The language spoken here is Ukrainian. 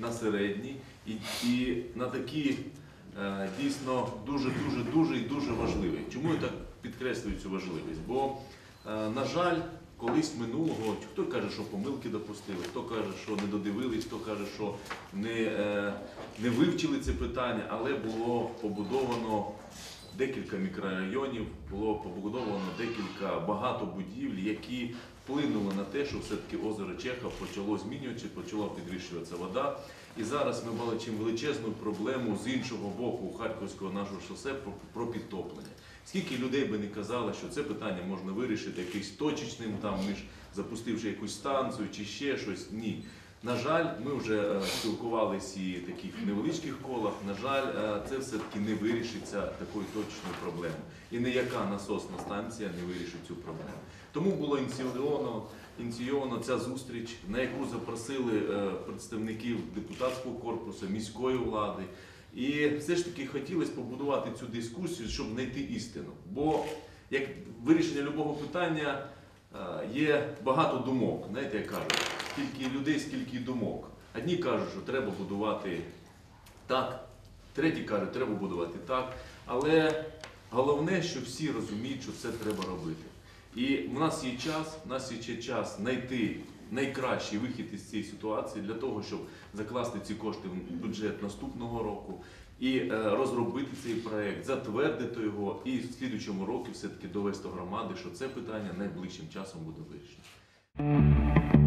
на середні і, і на такі е, дійсно дуже, дуже, дуже і дуже важливі. Чому я так підкреслюю цю важливість? Бо, е, на жаль, колись минулого, хто каже, що помилки допустили, хто каже, що не додивились, хто каже, що не, е, не вивчили це питання, але було побудовано декілька мікрорайонів, було побудовано декілька багато будівель, які вплинули на те, що все-таки озеро Чехов почало змінюватися, почала підвищуватися вода. І зараз ми бачимо величезну проблему з іншого боку Харківського нашого шосе про, підтоплення. Скільки людей би не казали, що це питання можна вирішити якимось точечним, там між запустивши якусь станцію чи ще щось. Ні. На жаль, ми вже е, спілкувалися і таких невеличких колах. На жаль, е, це все-таки не вирішиться такою точною проблемою. І ніяка насосна станція не вирішить цю проблему. Тому було ініційовано, ініційовано ця зустріч, на яку запросили е, представників депутатського корпусу, міської влади. І все ж таки хотілося побудувати цю дискусію, щоб знайти істину. Бо як вирішення любого питання є багато думок. Знаєте, як кажуть, скільки людей, скільки думок. Одні кажуть, що треба будувати так, треті кажуть, треба будувати так. Але головне, що всі розуміють, що це треба робити. І в нас є час, в нас є час знайти найкращий вихід із цієї ситуації для того, щоб закласти ці кошти в бюджет наступного року і е, розробити цей проект, затвердити його і в слідучому році все-таки довести громади, що це питання найближчим часом буде вирішено.